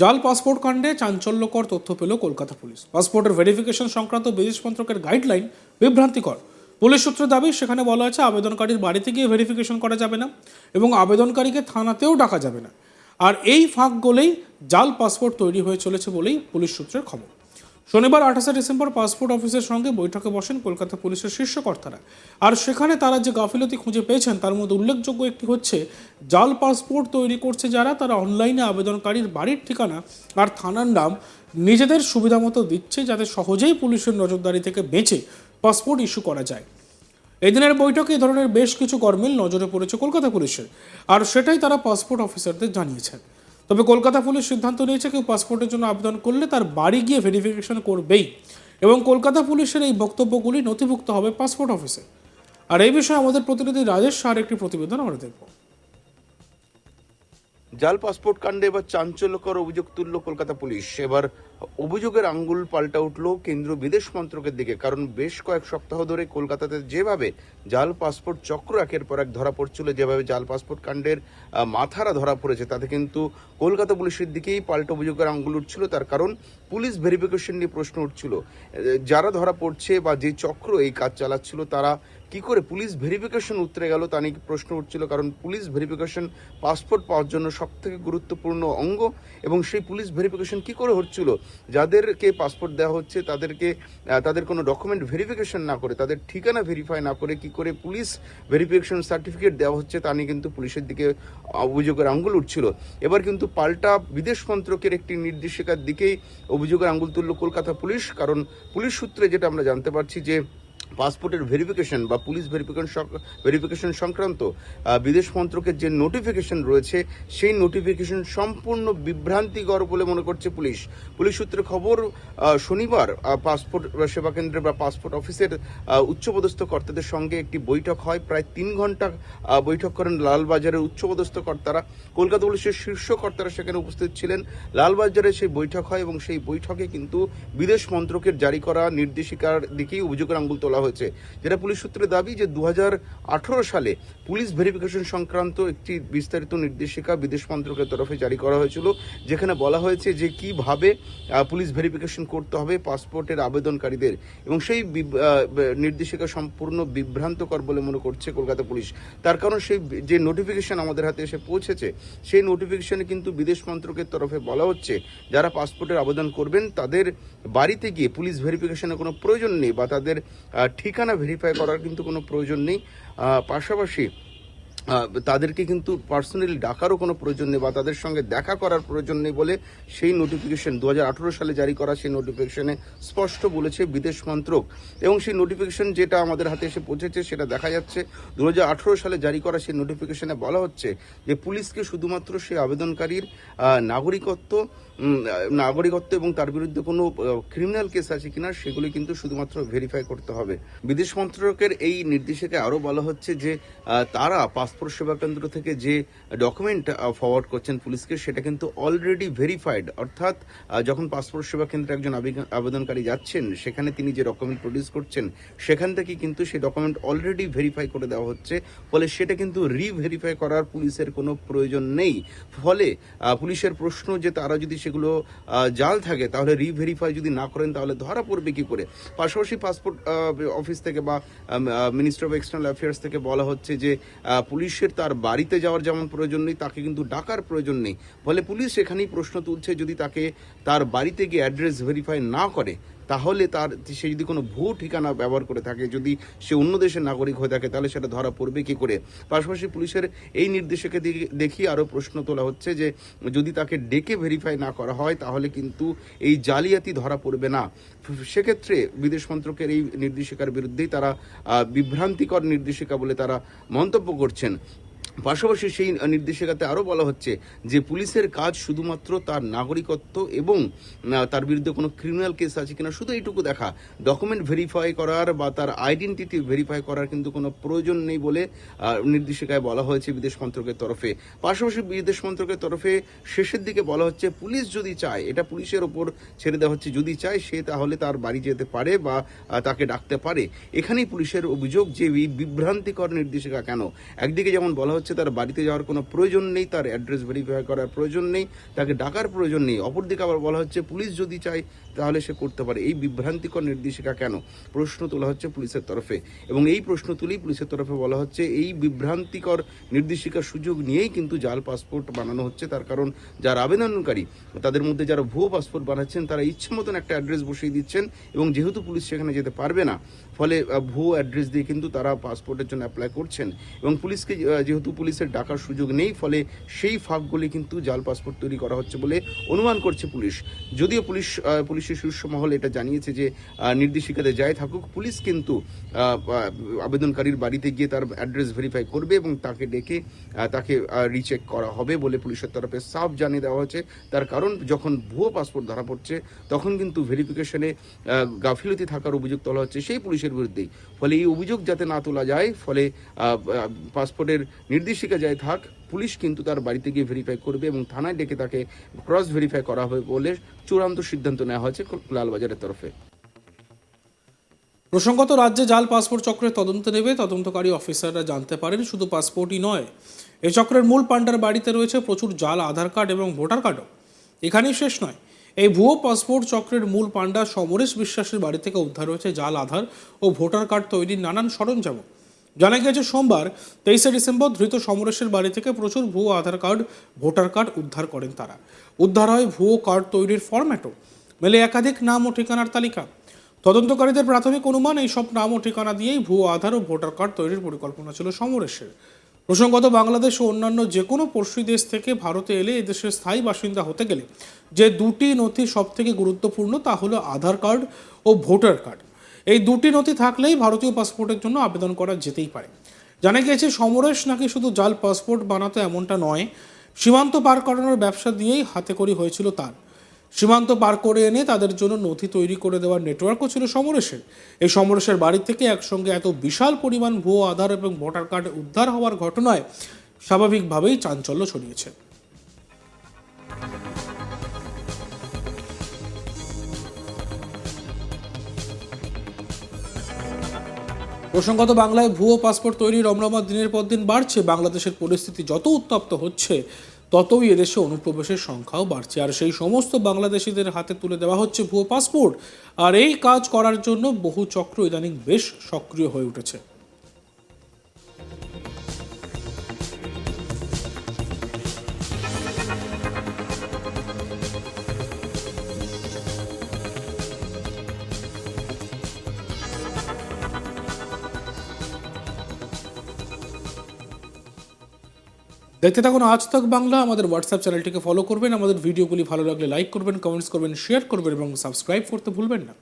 জাল পাসপোর্ট কাণ্ডে চাঞ্চল্যকর তথ্য পেল কলকাতা পুলিশ। পাসপোর্টের ভেরিফিকেশন সংক্রান্ত বিদেশ মন্ত্রকের গাইডলাইন বিভ্রান্তিকর। পুলিশ সূত্রে দাবি, সেখানে বলা হয়েছে, আবেদনকারীর বাড়িতে গিয়ে ভেরিফিকেশন করা যাবে না এবং আবেদনকারীকে থানাতেও ডাকা যাবে না। আর এই ফাঁক গোলেই জাল পাসপোর্ট তৈরি হয়ে চলেছে বলেই পুলিশ সূত্রের খবর। শনিবার, আঠাশে ডিসেম্বর পাসপোর্ট অফিসের সঙ্গে বৈঠকে বসেন কলকাতা পুলিশের শীর্ষ কর্তারা আর সেখানে তারা যে গাফিলতি খুঁজে পেয়েছেন, তার মধ্যে উল্লেখযোগ্য একটি হচ্ছে, জাল পাসপোর্ট তৈরি করছে যারা, তারা অনলাইনে আবেদনকারীর বাড়ির ঠিকানা আর থানার নাম নিজেদের সুবিধা মতো দিচ্ছে যাতে সহজেই পুলিশের নজরদারি থেকে বেঁচে পাসপোর্ট ইস্যু করা যায়। এদিনের বৈঠকে এই ধরনের বেশ কিছু গরমিল নজরে পড়েছে কলকাতা পুলিশের। আর সেটাই তারা পাসপোর্ট অফিসারদের জানিয়েছেন। তবে কলকাতা পুলিশ সিদ্ধান্ত নিয়েছে কেউ পাসপোর্টের জন্য আবেদন করলে তার বাড়ি গিয়ে ভেরিফিকেশন করবেই। এবং কলকাতা পুলিশের এই বক্তব্যগুলি নথিভুক্ত হবে পাসপোর্ট অফিসে আর এই বিষয়ে আমাদের প্রতিনিধি রাজেশ শাহর একটি প্রতিবেদন আমরা দেখব। জাল পাসপোর্ট কাণ্ডে এবার চাঞ্চল্যকর অভিযোগ তুলল কলকাতা পুলিশ। এবার অভিযোগের আঙ্গুল পাল্টা উঠল কেন্দ্রীয় বিদেশ মন্ত্রকের দিকে, কারণ বেশ কয়েক সপ্তাহ ধরে কলকাতাতে যেভাবে জাল পাসপোর্ট চক্র একের পর এক ধরা পড়ছিল, যেভাবে জাল পাসপোর্ট কাণ্ডের মাথারা ধরা পড়েছে, তাতে কিন্তু কলকাতা পুলিশের দিকেই পাল্টা অভিযোগের আঙ্গুল উঠছিল। তার কারণ পুলিশ ভেরিফিকেশন নিয়ে প্রশ্ন উঠছিল। যারা ধরা পড়ছে বা যে চক্র এই কাজ চালাচ্ছিল, তারা কি করে পুলিশ ভেরিফিকেশন উতরে গেল তা নিয়ে প্রশ্ন উঠছিল, কারণ পুলিশ ভেরিফিকেশন পাসপোর্ট পাওয়ার জন্য সব থেকে গুরুত্বপূর্ণ অঙ্গ, এবং সেই পুলিশ ভেরিফিকেশন কি করে হচ্ছিল? যাদেরকে পাসপোর্ট দেওয়া হচ্ছে, তাদেরকে তাদের কোনো ডকুমেন্ট ভেরিফিকেশন না করে, তাদের ঠিকানা ভেরিফাই না করে কি করে পুলিশ ভেরিফিকেশন সার্টিফিকেট দেওয়া হচ্ছে তা নিয়ে কিন্তু পুলিশের দিকে অভিযোগের আঙ্গুল উঠছিল। এবার কিন্তু পাল্টা বিদেশ মন্ত্রকের একটি নির্দেশিকার দিকেই অভিযোগের আঙ্গুল তুলল কলকাতা পুলিশ, কারণ পুলিশ সূত্রে যেটা আমরা জানতে পারছি যে পাসপোর্টের ভেরিফিকেশন বা পুলিশ ভেরিফিকেশন ভেরিফিকেশন সংক্রান্ত বিদেশ মন্ত্রকের যে নোটিফিকেশন রয়েছে, সেই নোটিফিকেশন সম্পূর্ণ বিভ্রান্তিকর বলে মনে করছে পুলিশ। পুলিশ সূত্রে খবর শনিবার পাসপোর্ট সেবা কেন্দ্রে বা পাসপোর্ট অফিসের উচ্চপদস্থ কর্তাদের সঙ্গে একটি বৈঠক হয়। প্রায় তিন ঘণ্টা বৈঠক করেন লালবাজারের উচ্চপদস্থ কর্তারা। কলকাতা পুলিশের শীর্ষ কর্তারা সেখানে উপস্থিত ছিলেন। লালবাজারে সেই বৈঠক হয় এবং সেই বৈঠকে কিন্তু বিদেশ মন্ত্রকের জারি করা নির্দেশিকার দিকেই অভিযোগের আঙ্গুল তোলা হয়েছে, যেটা পুলিশ সূত্রে দাবি যে দু হাজার আঠারো সালে পুলিশ ভেরিফিকেশন সংক্রান্ত একটি বিস্তারিত নির্দেশিকা বিদেশ মন্ত্রকের তরফে জারি করা হয়েছিল, যেখানে বলা হয়েছে যে কীভাবে পুলিশ ভেরিফিকেশন করতে হবে পাসপোর্টের আবেদনকারীদের এবং সেই নির্দেশিকা সম্পূর্ণ বিভ্রান্তকর বলে মনে করছে কলকাতা পুলিশ। তার কারণ সেই যে নোটিফিকেশন আমাদের হাতে এসে পৌঁছেছে, সেই নোটিফিকেশনে কিন্তু বিদেশ মন্ত্রকের তরফে বলা হচ্ছে, যারা পাসপোর্টের আবেদন করবেন তাদের বাড়িতে গিয়ে পুলিশ ভেরিফিকেশনের কোনো প্রয়োজন নেই বা তাদের ঠিকানা ভেরিফাই করার কিন্তু কোনো প্রয়োজন নেই। পাশাপাশি তাদেরকে কিন্তু পার্সোনালি ডাকারও কোনো প্রয়োজন নেই বা তাদের সঙ্গে দেখা করার প্রয়োজন নেই বলে সেই নোটিফিকেশন দু হাজার আঠেরো সালে জারি করা সেই নোটিফিকেশনে স্পষ্ট বলেছে বিদেশ মন্ত্রক। এবং সেই নোটিফিকেশন যেটা আমাদের হাতে এসে পৌঁছেছে সেটা দেখা যাচ্ছে। দু হাজার আঠেরো সালে জারি করা সেই নোটিফিকেশনে বলা হচ্ছে যে পুলিশকে শুধুমাত্র সেই আবেদনকারীর নাগরিকত্ব নাগরিকত্ব এবং তার বিরুদ্ধে কোনো ক্রিমিনাল কেস আছে কিনা সেগুলি কিন্তু শুধুমাত্র ভেরিফাই করতে হবে। বিদেশ মন্ত্রকের এই নির্দেশকে আরও বলা হচ্ছে যে তারা পাসপোর্ট সেবা কেন্দ্র থেকে যে ডকুমেন্ট ফরওয়ার্ড করছেন পুলিশকে, সেটা কিন্তু অলরেডি ভেরিফাইড অর্থাৎ যখন পাসপোর্ট সেবা কেন্দ্রে একজন আবেদনকারী যাচ্ছেন, সেখানে তিনি যে ডকুমেন্ট প্রডিউস করছেন, সেখান থেকে কিন্তু সেই ডকুমেন্ট অলরেডি ভেরিফাই করে দেওয়া হচ্ছে। ফলে সেটা কিন্তু রিভেরিফাই করার পুলিশের কোনো প্রয়োজন নেই। ফলে পুলিশের প্রশ্ন যে তারা যদি সেগুলো জাল থাকে, তাহলে রিভেরিফাই যদি না করেন, তাহলে ধরা পড়বে কি করে? পাশাপাশি পাসপোর্ট অফিস থেকে বা মিনিস্টার অফ এক্সটার্নাল অ্যাফেয়ার্স থেকে বলা হচ্ছে যে পুলিশের তার বাড়িতে যাওয়ার যেমন প্রয়োজন নেই, তাকে কিন্তু ডাকার প্রয়োজন নেই। ফলে পুলিশ এখানেই প্রশ্ন তুলছে, যদি তাকে তার বাড়িতে গিয়ে অ্যাড্রেস ভেরিফাই না করে তাহলে তার সে যদি কোনো ভুয়ো ঠিকানা ব্যবহার করে থাকে, যদি সে অন্য দেশের নাগরিক হয়ে থাকে, তাহলে সেটা ধরা পড়বে কি করে? পাশাপাশি পুলিশের এই নির্দেশকে দেখি আরও প্রশ্ন তোলা হচ্ছে যে, যদি তাকে ডেকে ভেরিফাই না করা হয়, তাহলে কিন্তু এই জালিয়াতি ধরা পড়বে না। সেক্ষেত্রে বিদেশ মন্ত্রকের এই নির্দেশিকার বিরুদ্ধেই তারা বিভ্রান্তিকর নির্দেশিকা বলে তারা মন্তব্য করছেন। পাশাপাশি সেই নির্দেশিকাতে আরও বলা হচ্ছে যে পুলিশের কাজ শুধুমাত্র তার নাগরিকত্ব এবং তার বিরুদ্ধে কোনো ক্রিমিনাল কেস আছে কিনা শুধু এইটুকু দেখা। ডকুমেন্ট ভেরিফাই করার বা তার আইডেন্টিটি ভেরিফাই করার কিন্তু কোনো প্রয়োজন নেই বলে নির্দেশিকায় বলা হয়েছে বিদেশ মন্ত্রকের তরফে। পাশাপাশি বিদেশ মন্ত্রকের তরফে শেষের দিকে বলা হচ্ছে, পুলিশ যদি চায়, এটা পুলিশের ওপর ছেড়ে দেওয়া হচ্ছে, যদি চায় সে তাহলে তার বাড়ি যেতে পারে বা তাকে ডাকতে পারে। এখানেই পুলিশের অভিযোগ যে বিভ্রান্তিকর নির্দেশিকা কেন? একদিকে যেমন বলা হচ্ছে তার বাড়িতে যাওয়ার কোনো প্রয়োজন নেই তার অ্যাড্রেস ভেরিফাই করার প্রয়োজন নেই তাকে ডাকার প্রয়োজন নেই। অপরদিকে আবার বলা হচ্ছে পুলিশ যদি চায় তাহলে সে করতে পারে। এই বিভ্রান্তিকর নির্দেশিকা কেন? প্রশ্ন তোলা হচ্ছে পুলিশের তরফে। এবং এই প্রশ্ন তুলেই পুলিশের তরফে বলা হচ্ছে এই বিভ্রান্তিকর নির্দেশিকার সুযোগ নিয়েই কিন্তু জাল পাসপোর্ট বানানো হচ্ছে। তার কারণ যারা আবেদনকারী তাদের মধ্যে যারা ভুয়ো পাসপোর্ট বানাচ্ছেন তারা ইচ্ছে মতন একটা অ্যাড্রেস বসিয়ে দিচ্ছেন এবং যেহেতু পুলিশ সেখানে যেতে পারবে না ফলে ভুয়ো অ্যাড্রেস দিয়ে কিন্তু তারা পাসপোর্টের জন্য অ্যাপ্লাই করছেন। এবং পুলিশকে আহ, যেহেতু পুলিশের ডাকার সুযোগ নেই, ফলে সেই ফাঁকগুলি কিন্তু জাল পাসপোর্ট তৈরি করা হচ্ছে বলে অনুমান করছে পুলিশ। যদিও পুলিশ পুলিশের শীর্ষ মহল এটা জানিয়েছে যে নির্দেশিকাতে যাই থাকুক, পুলিশ কিন্তু আবেদনকারীর বাড়িতে গিয়ে তার অ্যাড্রেস ভেরিফাই করবে এবং তাকে ডেকে তাকে রিচেক করা হবে বলে পুলিশের তরফে সাফ জানিয়ে দেওয়া হয়েছে। তার কারণ, যখন ভুয়ো পাসপোর্ট ধরা পড়ছে, তখন কিন্তু ভেরিফিকেশনে গাফিলতি থাকার অভিযোগ তোলা হচ্ছে সেই পুলিশের বিরুদ্ধেই। ফলে এই অভিযোগ যাতে না তোলা যায়, ফলে পাসপোর্টের নির্দেশিকা যায়, থাক, পুলিশ কিন্তু তার বাড়িতে গিয়ে ভেরিফাই করবে এবং থানায় ডেকে তাকে ক্রস ভেরিফাই করা হবে বলে চূড়ান্ত সিদ্ধান্ত নেওয়া হয়েছে লালবাজারের তরফে। প্রসঙ্গত, রাজ্যে জাল পাসপোর্ট চক্রের তদন্ত নেবে। তদন্তকারী অফিসাররা জানতে পারেন, শুধু পাসপোর্টই নয়, এ চক্রের মূল পান্ডার বাড়িতে রয়েছে প্রচুর জাল, আধার কার্ড এবং ভোটার কার্ডও। এখানেই শেষ নয়, এই ভুয়ো পাসপোর্ট চক্রের মূল পান্ডা সমরেশ বিশ্বাসের বাড়ি থেকে উদ্ধার হয়েছে জাল, আধার ও ভোটার কার্ড তৈরির নানান সরঞ্জাম জানা গিয়েছে, সোমবার তেইশে ডিসেম্বর ধৃত সমরেশের বাড়ি থেকে প্রচুর ভুয়ো আধার কার্ড, ভোটার কার্ড উদ্ধার করেন তারা। উদ্ধার হয় ভুয়ো কার্ড তৈরির ফরম্যাটও। মেলে একাধিক নাম ও ঠিকানার তালিকা। তদন্তকারীদের প্রাথমিক অনুমান এই সব নাম ও ঠিকানা দিয়েই ভুয়ো আধার ও ভোটার কার্ড তৈরির পরিকল্পনা ছিল সমরেশের। প্রসঙ্গত, বাংলাদেশ ও অন্যান্য যে কোনো পড়শি দেশ থেকে ভারতে এলে এদেশের স্থায়ী বাসিন্দা হতে গেলে যে দুটি নথি সবথেকে গুরুত্বপূর্ণ তা হলো আধার কার্ড ও ভোটার কার্ড। এই দুটি নথি থাকলেই ভারতীয় পাসপোর্টের জন্য আবেদন করা যেতেই পারে। জানা গিয়েছে, সমরেশ নাকি শুধু জাল পাসপোর্ট বানাতো এমনটা নয়, সীমান্ত পার করানোর ব্যবসা দিয়েই হাতে করি হয়েছিল তার। সীমান্ত পার করে এনে তাদের জন্য নথি তৈরি করে দেওয়ার নেটওয়ার্কও ছিল সমরেশের। এই সমরেশের বাড়ি থেকে একসঙ্গে এত বিশাল পরিমাণ ভুয়ো আধার এবং ভোটার কার্ড উদ্ধার হওয়ার ঘটনায় স্বাভাবিকভাবেই চাঞ্চল্য ছড়িয়েছে। প্রসঙ্গত বাংলায় ভুয়ো পাসপোর্ট তৈরি রমরমা দিনের পর দিন বাড়ছে। বাংলাদেশের পরিস্থিতি যত উত্তপ্ত হচ্ছে, ততই এদেশে অনুপ্রবেশের সংখ্যাও বাড়ছে। আর সেই সমস্ত বাংলাদেশিদের হাতে তুলে দেওয়া হচ্ছে ভুয়ো পাসপোর্ট। আর এই কাজ করার জন্য বহু চক্র ইদানিং বেশ সক্রিয় হয়ে উঠেছে। দেখতে থাকুন আজ তক বাংলা। আমাদের হোয়াটসঅ্যাপ চ্যানেলটিকে ফলো করবেন। আমাদের ভিডিওগুলি ভালো লাগলে লাইক করবেন কমেন্টস করবেন শেয়ার করবেন এবং সাবস্ক্রাইব করতে ভুলবেন না।